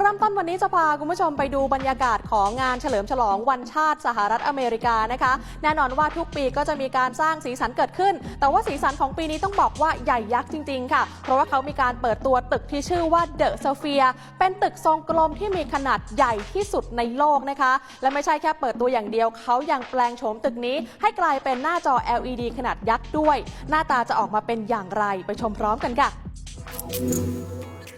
เริ่มต้นวันนี้จะพาคุณผู้ชมไปดูบรรยากาศของงานเฉลิมฉลองวันชาติสหรัฐอเมริกานะคะ แน่นอนว่าทุกปีก็จะมีการสร้างสีสันเกิดขึ้น แต่ว่าสีสันของปีนี้ต้องบอกว่าใหญ่ยักษ์จริง ๆ ค่ะ เพราะว่าเขามีการเปิดตัวตึกที่ชื่อว่าเดอะโซเฟียเป็นตึกทรงกลมที่มีขนาดใหญ่ที่สุดในโลกนะคะ และไม่ใช่แค่เปิดตัวอย่างเดียว เขายังแปลงโฉมตึกนี้ ให้กลายเป็นหน้าจอ LED ขนาดยักษ์ด้วย หน้าตาจะออกมาเป็นอย่างไรไปชมพร้อมกันค่ะ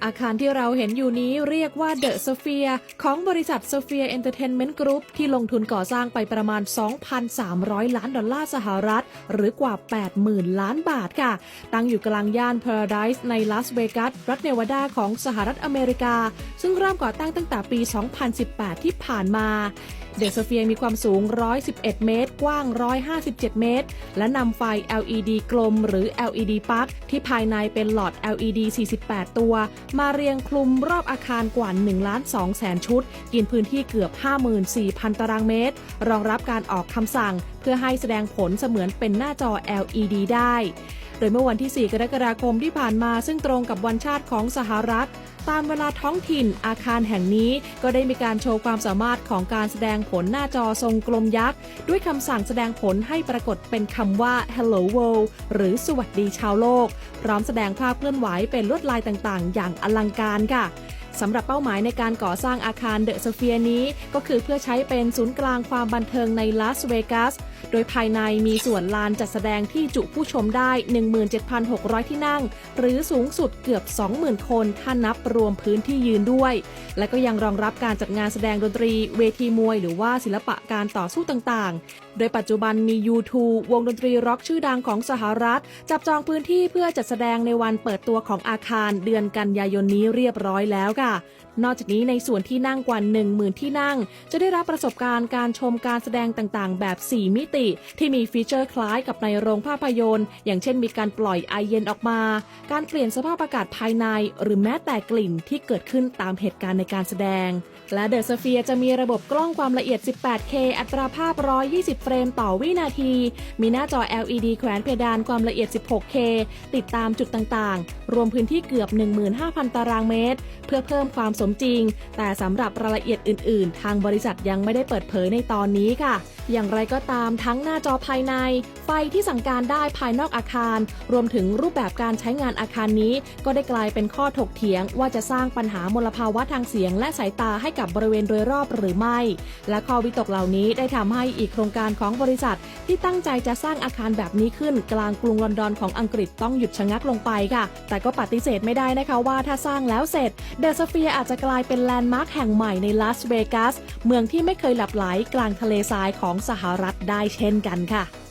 อาคารที่เราเห็นอยู่นี้เรียกว่า The Sphere ของบริษัท Sphere Entertainment Group ที่ลงทุนก่อสร้างไปประมาณ 2,300 ล้านดอลลาร์สหรัฐ หรือกว่า 80,000 ล้านบาทค่ะ ตั้งอยู่กลางย่าน Paradise ในลาสเวกัสรัฐเนวาดาของสหรัฐอเมริกา ซึ่งเริ่มก่อตั้งตั้งแต่ปี 2018 ที่ผ่านมา เดอะโซเฟียมีความสูง 111 เมตร กว้าง 157 เมตร และนำไฟ LED กลมหรือ LED ปลั๊กที่ภายในเป็นหลอด LED 48 ตัว มาเรียงคลุมรอบอาคารกว่า1ล้าน2แสนชุด กินพื้นที่เกือบ 54,000 ตารางเมตร รองรับการออกคำสั่ง เพื่อให้แสดงผลเสมือนเป็นหน้าจอ LED ได้ โดยเมื่อวันที่ 4 กรกฎาคมที่ผ่านมาซึ่งตรงกับวันชาติของสหรัฐ ตามเวลาท้องถิ่นอาคารแห่งนี้ก็ได้มีการโชว์ความสามารถของการแสดงผลหน้าจอทรงกลมยักษ์ ด้วยคำสั่งแสดงผลให้ปรากฏเป็นคำว่า Hello World หรือสวัสดีชาวโลก พร้อมแสดงภาพเคลื่อนไหวเป็นลวดลายต่างๆ อย่างอลังการค่ะ สำหรับเป้าหมายในการก่อสร้างอาคารเดอะโซเฟียนี้ ก็คือเพื่อใช้เป็นศูนย์กลางความบันเทิงในลาสเวกัส โดยภายในมีส่วนลานจัดแสดงที่จุผู้ชมได้ 17,600 ที่นั่ง หรือสูงสุดเกือบ 20,000 คนถ้านับรวมพื้นที่ยืนด้วย และก็ยังรองรับการจัดงานแสดงดนตรี เวทีมวย หรือว่าศิลปะการต่อสู้ต่างๆ โดยปัจจุบันมี U2 วงดนตรีร็อกชื่อดังของสหรัฐ จับจองพื้นที่เพื่อจัดแสดงในวันเปิดตัวของอาคารเดือนกันยายนนี้เรียบร้อยแล้วค่ะนอกจากนี้ในส่วนที่นั่งกว่า 10,000 ที่นั่ง จะได้รับประสบการณ์การชมการแสดงต่างๆ แบบ 4 มิติ ที่มีฟีเจอร์คล้ายกับในโรงภาพยนตร์ อย่างเช่นมีการปล่อยไอเย็นออกมา การเปลี่ยนสภาพอากาศภายใน หรือแม้แต่กลิ่นที่เกิดขึ้นตามเหตุการณ์ในการแสดง และเดอะสเฟียจะมีระบบกล้องความละเอียด 18K อัตราภาพ 120 เฟรมต่อวินาที มีหน้าจอ LED แขวนเพดานความละเอียด 16K ติดตามจุดต่างๆ รวมพื้นที่เกือบ 15,000 ตารางเมตร เพื่อเพิ่มความสมจริง แต่สำหรับรายละเอียดอื่น ๆ ทางบริษัทยังไม่ได้เปิดเผยในตอนนี้ค่ะอย่างไรก็ตามทั้งหน้าจอภายใน ไฟที่สั่งการได้ภายนอกอาคาร รวมถึงรูปแบบการใช้งานอาคารนี้ ก็ได้กลายเป็นข้อถกเถียงว่าจะสร้างปัญหามลภาวะทางเสียงและสายตาให้กับบริเวณโดยรอบหรือไม่ และข้อวิตกเหล่านี้ได้ทำให้อีกโครงการของบริษัท ที่ตั้งใจจะสร้างอาคารแบบนี้ขึ้น กลางกรุงลอนดอนของอังกฤษต้องหยุดชะงักลงไปค่ะ แต่ก็ปฏิเสธไม่ได้นะคะว่าถ้าสร้างแล้วเสร็จเดอะสเฟียอาจจะกลายเป็นแลนด์มาร์คแห่งใหม่ในลาสเวกัสเมืองที่ไม่เคยหลับไหลกลางทะเลทรายของสหรัฐได้เช่นกันค่ะ